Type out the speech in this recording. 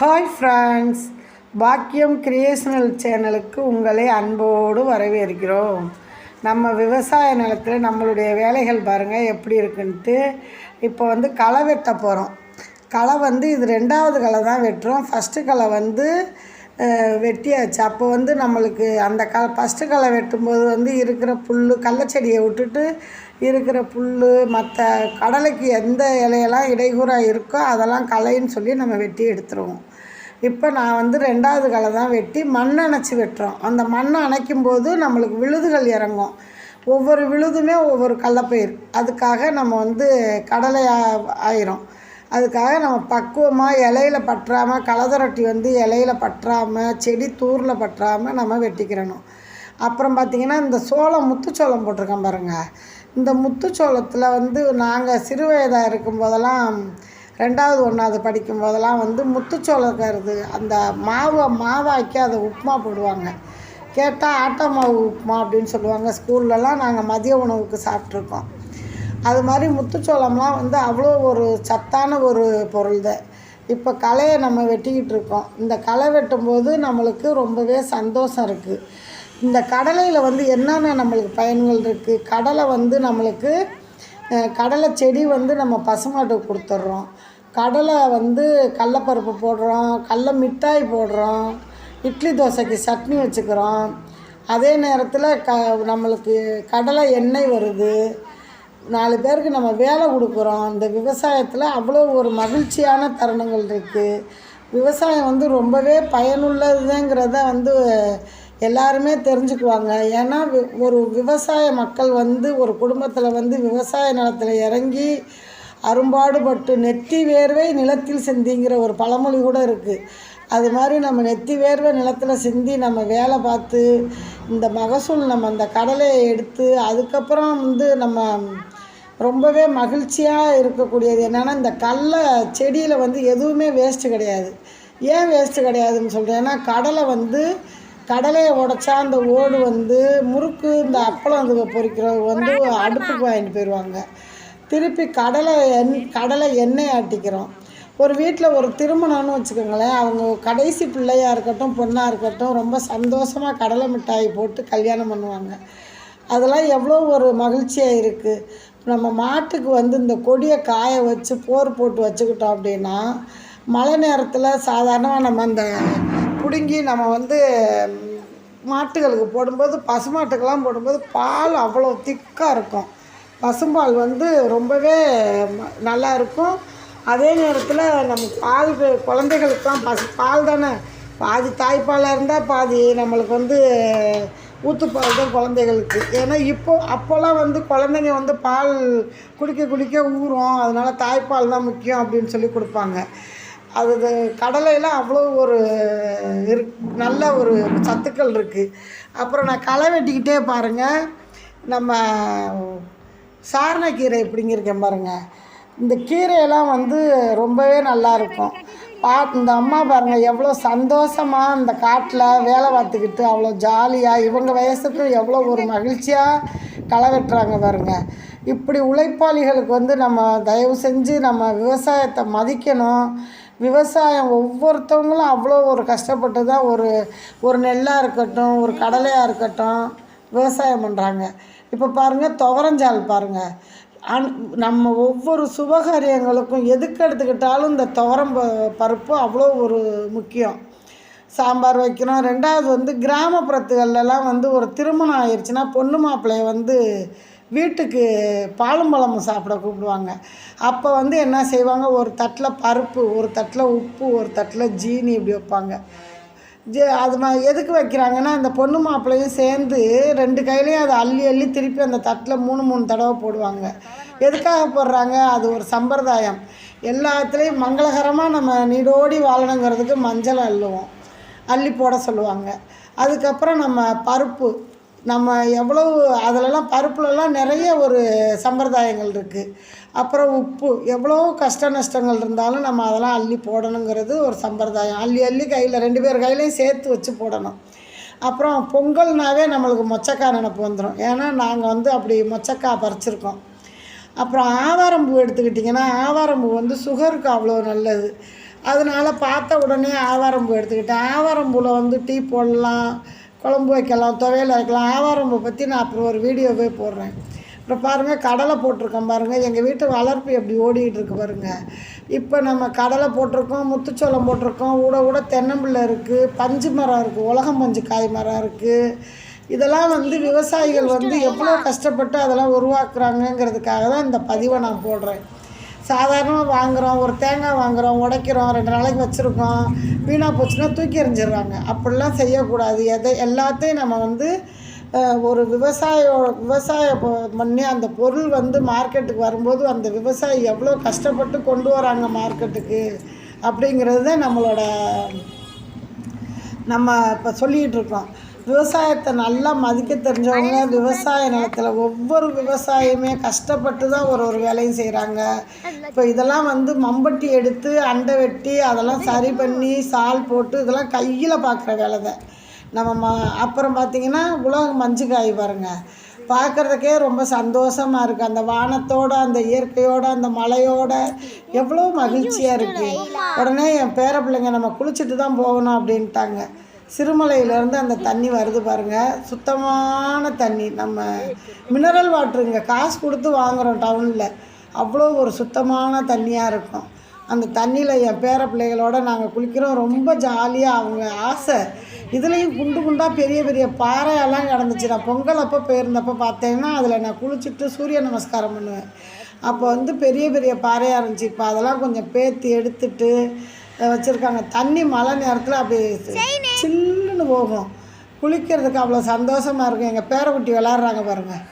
Hi friends பாக்கியம் creational சேனலுக்கு உங்களை அன்போடு வரவேற்கிறோம். நம்ம விவசாய நிலத்தில் நம்மளுடைய வேலைகள் பாருங்கள் எப்படி இருக்குன்ட்டு. இப்போ வந்து களை வெட்ட போகிறோம் களை வந்து இது ரெண்டாவது களை தான் வெட்டுறோம். ஃபஸ்ட்டு களை வந்து வெட்டியாச்சு. அப்போ வந்து நம்மளுக்கு அந்த க ஃபஸ்ட்டு களை வெட்டும்போது வந்து இருக்கிற புல் கள்ளச்செடியை விட்டுட்டு இருக்கிற புல் மற்ற கடலைக்கு எந்த இலையெல்லாம் இடையூறாக இருக்கோ அதெல்லாம் களைன்னு சொல்லி நம்ம வெட்டி எடுத்துருவோம். இப்போ நான் வந்து ரெண்டாவது களை தான் வெட்டி மண் அணைச்சி வெட்டுறோம். அந்த மண்ணை அணைக்கும் போது நம்மளுக்கு விழுதுகள் இறங்கும். ஒவ்வொரு விழுதுமே ஒவ்வொரு கடலப்பயிர் அதுக்காக நம்ம வந்து கடலை ஆ- ஆயிரும். அதுக்காக நம்ம பக்குவமாக இலையில பற்றாமல் கலதரொட்டி வந்து இலையில பற்றாமல் செடி தூரில் பற்றாமல் நம்ம வெட்டிக்கிறணும். அப்புறம் பார்த்திங்கன்னா இந்த சோளம் முத்துச்சோளம் போட்டிருக்கேன் பாருங்கள் இந்த முத்துச்சோளத்தில் வந்து நாங்கள் சிறு வயதாக இருக்கும் போதெல்லாம் ரெண்டாவது ஒன்றாவது படிக்கும் போதெல்லாம் வந்து முத்துச்சோளக்கருது அந்த மாவை மாவாக்கி அதை உப்புமா போடுவாங்க. கேட்டால் ஆட்டா மாவு உப்புமா அப்படின்னு சொல்லுவாங்க. ஸ்கூல்லலாம் நாங்கள் மதிய உணவுக்கு சாப்பிட்ருக்கோம் அது மாதிரி முத்துச்சோளம்லாம் வந்து அவ்வளோ ஒரு சத்தான ஒரு பொருள் தான் இப்போ களையை நம்ம வெட்டிக்கிட்டு இருக்கோம். இந்த களை வெட்டும்போது நம்மளுக்கு ரொம்பவே சந்தோஷம் இருக்குது இந்த கடலையில் வந்து என்னென்ன நம்மளுக்கு பயன்கள் இருக்குது கடலை வந்து நம்மளுக்கு கடலை செடி வந்து நம்ம பசுமாட்டுக்கு கொடுத்துட்றோம். கடலை வந்து கடலப்பருப்பு போடுறோம் கடல மிட்டாய் போடுறோம் இட்லி தோசைக்கு சட்னி வச்சுக்கிறோம். அதே நேரத்தில் க நம்மளுக்கு கடலை எண்ணெய் வருது. நாலு பேருக்கு நம்ம வேலை கொடுக்குறோம். இந்த விவசாயத்தில் அவ்வளோ ஒரு மகிழ்ச்சியான தருணங்கள் இருக்குது விவசாயம் வந்து ரொம்பவே பயனுள்ளதுங்கிறத வந்து எல்லாருமே தெரிஞ்சுக்குவாங்க. ஏன்னா ஒரு விவசாய மக்கள் வந்து ஒரு குடும்பத்தில் வந்து விவசாய நிலத்தில் இறங்கி அரும்பாடுபட்டு நெத்தி வேர்வை நிலத்தில் சிந்திங்கிற ஒரு பழமொழி கூட இருக்குது அது மாதிரி நம்ம நெத்தி வேர்வை நிலத்தில் சிந்தி நம்ம வேலை பார்த்து இந்த மகசூல் நம்ம அந்த கடலையை எடுத்து அதுக்கப்புறம் வந்து நம்ம ரொம்பவே மகிழ்ச்சியாக இருக்கக்கூடியது என்னென்னா இந்த கடலை செடியில் வந்து எதுவுமே வேஸ்ட்டு கிடையாது. ஏன் வேஸ்ட்டு கிடையாதுன்னு சொல்கிறேன் ஏன்னா கடலை வந்து கடலையை உடச்சா அந்த ஓடு வந்து முறுக்கு இந்த அப்பளம் அதுக்கு பொரிக்கிறது வந்து அடுப்புக்கு வாங்கிட்டு போயிடுவாங்க. திருப்பி கடலை எண் கடலை எண்ணெய் ஆட்டிக்கிறோம். ஒரு வீட்டில் ஒரு திருமணம்னு வச்சுக்கோங்களேன். அவங்க கடைசி பிள்ளையாக இருக்கட்டும் பொண்ணாக இருக்கட்டும் ரொம்ப சந்தோஷமாக கடலை மிட்டாய் போட்டு கல்யாணம் பண்ணுவாங்க. அதெல்லாம் எவ்வளோ ஒரு மகிழ்ச்சியாக இருக்குது நம்ம மாட்டுக்கு வந்து இந்த கொடியை காய வச்சு போர் போட்டு வச்சுக்கிட்டோம் அப்படின்னா மழை நேரத்தில் சாதாரணமாக நம்ம அந்த பிடுங்கி நம்ம வந்து மாட்டுகளுக்கு போடும்போது பசுமாட்டுக்கெல்லாம் போடும்போது பால் அவ்வளோ திக்காக இருக்கும். பசும்பால் வந்து ரொம்பவே ம- நல்லா இருக்கும். அதே நேரத்தில் நம்ம பால் குழந்தைகளுக்கெல்லாம் பசு பால் தானே. பாதி தாய்ப்பாலாக இருந்தால் பாதி நம்மளுக்கு வந்து ஊற்றுப்பால் தான் குழந்தைகளுக்கு. ஏன்னா இப்போ அப்போல்லாம் வந்து குழந்தைங்க வந்து பால் குடிக்க குடிக்க ஊறும். அதனால் தாய்ப்பால் தான் முக்கியம் அப்படின்னு சொல்லி கொடுப்பாங்க. அது கடலையெல்லாம் கடலையில் அவ்வளோ ஒரு இரு நல்ல ஒரு சத்துக்கள் இருக்குது அப்புறம் நான் களை வெட்டிக்கிட்டே பாருங்கள் நம்ம சாரணக்கீரை எப்படிங்கிருக்கேன் பாருங்கள் இந்த கீரையெல்லாம் வந்து ரொம்பவே நல்லா இருக்கும். பா இந்த அம்மா பாருங்கள் எவ்வளோ சந்தோஷமாக இந்த காட்டில் வேலை பார்த்துக்கிட்டு அவ்வளோ ஜாலியாக இவங்க வயசுக்கு எவ்வளோ ஒரு மகிழ்ச்சியாக களை வெட்டுறாங்க பாருங்க. இப்படி உழைப்பாளிகளுக்கு வந்து நம்ம தயவு செஞ்சு நம்ம விவசாயத்தை மதிக்கணும். விவசாயம் ஒவ்வொருத்தவங்களும் அவ்வளோ ஒரு கஷ்டப்பட்டு தான் ஒரு ஒரு நெல்லாக இருக்கட்டும் ஒரு கடலையாக இருக்கட்டும் விவசாயம் பண்ணுறாங்க இப்போ பாருங்கள் துவரஞ்சால் பாருங்கள் அன் நம்ம ஒவ்வொரு சுபகாரியங்களுக்கும் எதுக்கு எடுத்துக்கிட்டாலும் இந்த துவரம் ப- பருப்பு அவ்வளோ ஒரு முக்கியம். சாம்பார் வைக்கிறோம் ரெண்டாவது வந்து கிராமப்புறத்துகள்லாம் வந்து ஒரு திருமணம் ஆயிடுச்சுன்னா பொண்ணு மாப்பிள்ளைய வந்து வீட்டுக்கு பாலும் பழமும் சாப்பிட கூப்பிடுவாங்க. அப்போ வந்து என்ன செய்வாங்க? ஒரு தட்டில் பருப்பு ஒரு தட்டில் உப்பு ஒரு தட்டில் ஜீனி இப்படி வைப்பாங்க. ஜெ அது மா எதுக்கு வைக்கிறாங்கன்னா அந்த பொண்ணு மாப்பிள்ளையும் சேர்ந்து ரெண்டு கையிலையும் அதை அள்ளி அள்ளி திருப்பி அந்த தட்டில் மூணு மூணு தடவை போடுவாங்க. எதுக்காக போடுறாங்க? அது ஒரு சம்பிரதாயம். எல்லாத்துலேயும் மங்களகரமாக நம்ம நீடோடி வாழணுங்கிறதுக்கு மஞ்சள் அள்ளுவோம். அள்ளி போட சொல்லுவாங்க. அதுக்கப்புறம் நம்ம பருப்பு. நம்ம எவ்வளவு அதிலலாம் பருப்புலலாம் நிறைய ஒரு சம்பிரதாயங்கள் இருக்குது அப்புறம் உப்பு எவ்வளோ கஷ்ட நஷ்டங்கள் இருந்தாலும் நம்ம அதெல்லாம் அள்ளி போடணுங்கிறது ஒரு சம்பிரதாயம். அள்ளி அள்ளி கையில் ரெண்டு பேர் கையிலையும் சேர்த்து வச்சு போடணும். அப்புறம் பொங்கல்னாவே நம்மளுக்கு மொச்சக்காய் நினப்பு வந்துடும் ஏன்னா நாங்கள் வந்து அப்படி மொச்சக்காய் பறிச்சிருக்கோம். அப்புறம் ஆவாரம்பூ எடுத்துக்கிட்டிங்கன்னா ஆவாரம்பூ வந்து சுகருக்கு அவ்வளோ நல்லது. அதனால பார்த்த உடனே ஆவாரம்பூ எடுத்துக்கிட்டேன். ஆவாரம்பூவில் வந்து டீ போடலாம். குழம்பு வைக்கலாம் துவையல் வைக்கலாம் ஆவாரம்பூ பற்றி நான் அப்புறம் ஒரு வீடியோவே போடுறேன். அப்புறம் பாருங்கள் கடலை போட்டிருக்கோம் பாருங்கள் எங்கள் வீட்டு வளர்ப்பு எப்படி ஓடிக்கிட்டு இருக்கு பாருங்கள் இப்போ நம்ம கடலை போட்டிருக்கோம் முத்துச்சோளம் போட்டிருக்கோம் ஊட ஊட தென்னம்பிள்ளை இருக்குது பஞ்சு மரம் இருக்குது உலகம் பஞ்சு காய் மரம் இருக்குது இதெல்லாம் வந்து விவசாயிகள் வந்து எவ்வளோ கஷ்டப்பட்டு அதெல்லாம் உருவாக்குறாங்கங்கிறதுக்காக தான் இந்த பதிவை நான் போடுறேன். சாதாரணமாக வாங்குகிறோம் ஒரு தேங்காய் வாங்குகிறோம் உடைக்கிறோம் ரெண்டு நாளைக்கு வச்சுருக்கோம் வீணாக போச்சுன்னா தூக்கி எறிஞ்சிடுறாங்க. அப்படிலாம் செய்யக்கூடாது. எதை எல்லாத்தையும் நம்ம வந்து ஒரு விவசாய விவசாய பண்ணி அந்த பொருள் வந்து மார்க்கெட்டுக்கு வரும்போது அந்த விவசாயி எவ்வளோ கஷ்டப்பட்டு கொண்டு வராங்க மார்க்கெட்டுக்கு அப்படிங்கிறது தான் நம்மளோட நம்ம இப்போ சொல்லிகிட்டு இருக்கோம். விவசாயத்தை நல்லா மதிக்க தெரிஞ்சவங்க விவசாய நிலத்தில் ஒவ்வொரு விவசாயியுமே கஷ்டப்பட்டு தான் ஒரு ஒரு வேலையும் செய்கிறாங்க இப்போ இதெல்லாம் வந்து மம்பட்டி எடுத்து அண்டை வெட்டி அதெல்லாம் சரி பண்ணி சால் போட்டு இதெல்லாம் கையில் பார்க்குற வேலை தான் நம்ம ம அப்புறம் பார்த்திங்கன்னா உலக மஞ்சு காய் பாருங்க. பார்க்குறதுக்கே ரொம்ப சந்தோஷமாக இருக்குது அந்த வானத்தோட அந்த இயற்கையோட அந்த மலையோட எவ்வளோ மகிழ்ச்சியாக இருக்குது உடனே என் பேர பிள்ளைங்க நம்ம குளிச்சுட்டு தான் போகணும் அப்படின்ட்டாங்க. சிறுமலையிலேருந்து அந்த தண்ணி வருது பாருங்கள் சுத்தமான தண்ணி. நம்ம மினரல் வாட்டருங்க காசு கொடுத்து வாங்குகிறோம் டவுனில் அவ்வளோ ஒரு சுத்தமான தண்ணியாக இருக்கும். அந்த தண்ணியில் என் பேர பிள்ளைகளோட நாங்கள் குளிக்கிறோம். ரொம்ப ஜாலியாக அவங்க ஆசை. இதுலேயும் குண்டு குண்டாக பெரிய பெரிய பாறையெல்லாம் கிடந்துச்சு. நான் பொங்கல் அப்போ போயிருந்தப்போ பார்த்தேன்னா அதில் நான் குளிச்சுட்டு சூரிய நமஸ்காரம் பண்ணுவேன். அப்போ வந்து பெரிய பெரிய பாறையாக இருந்துச்சு. இப்போ அதெல்லாம் கொஞ்சம் பேத்து எடுத்துட்டு வச்சுருக்காங்க. தண்ணி மழை நேரத்தில் அப்படி சில்லுன்னு போகும். குளிக்கிறதுக்கு அவ்வளோ சந்தோஷமாக இருக்கும். எங்கள் பேரக்குட்டி விளாட்றாங்க பாருங்கள்